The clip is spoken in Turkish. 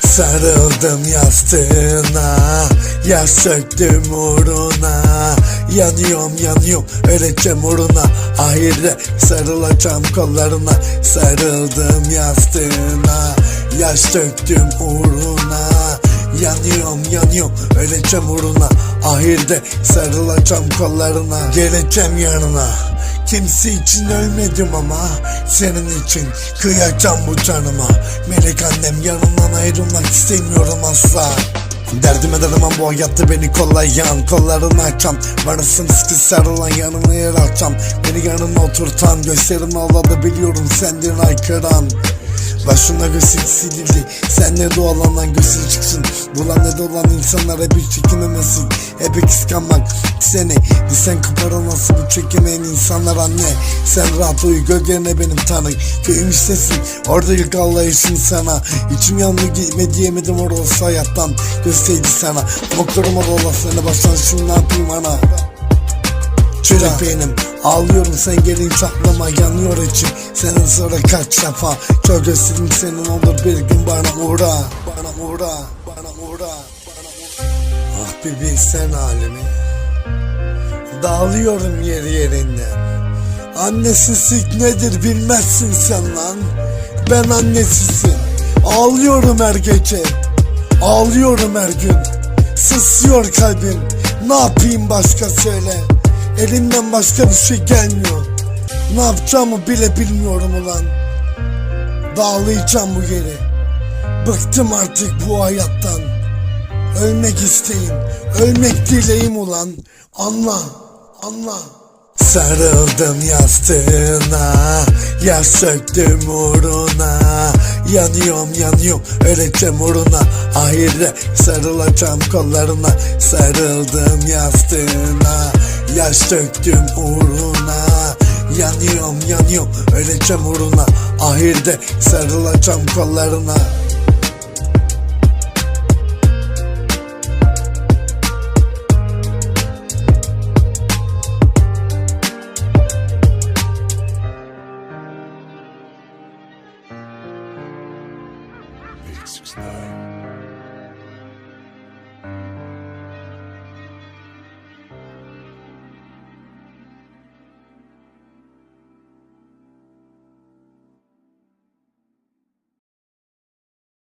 Sarıldım yastığına Yaş söktüm uğruna. Yanıyorum yanıyorum öleceğim uğruna. Ahire sarılacağım kollarına. Sarıldım yastığına Yaş döktüm uğruna Yanıyorum yanıyorum. Öleceğim uğruna Ahirde sarılacağım kollarına. Geleceğim yanına. Kimse için ölmedim ama Senin için kıyacağım bu canıma. Melek annem yanından ayrılmak istemiyorum asla. Derdime dalamam bu hayatta beni kollayan Kollarını açan Varısın sıkı sarılan yanına yer açan Beni yanına oturtan Gösterin ağladı biliyorum senden aykıran Başına gözü silildi Sen ne doğalanan gözü çıksın ne dolan insanlara bir çekinemesin Hep kıskanmak. Seni Disen kapara nasıl bu çekemeyen insanlar anne. Sen rahat uyu gölgene benim tanık. Köyüm istesin orada ilk anlayışın sana. İçim yandı gitme diyemedim orası hayattan. Gösterdi sana. Moklarım orada seni baştan şimdi ne yapayım ana? Çırak benim Ağlıyorum sen gelin çatlama yanıyor içim. Senin sonra kaç defa? Çok özledim senin olur bir gün. Bana uğra Bana uğra Bana uğra Ah bir bilsen halimi. Dağılıyorum yer yerinden Annesizlik nedir bilmezsin sen lan. Ben annesizim. Ağlıyorum her gece. Ağlıyorum her gün. Sısıyor kalbim. Ne yapayım başka söyle Elimden başka bir şey gelmiyor. Ne yapacağımı bile bilmiyorum ulan. Dağlayacağım bu yeri. Bıktım artık bu hayattan. Ölmek isteğim Ölmek dileğim ulan. Anla Anla. Sarıldım yastığına Yaş söktüm uğruna. Yanıyorum yanıyorum öleceğim uğruna. Ahire sarılacağım kollarına. Sarıldım yastığına Gözyaş döktüm uğruna. Yanıyorum yanıyorum. Öleceğim uğruna. Ahirde sarılacağım kollarına. Six, nine.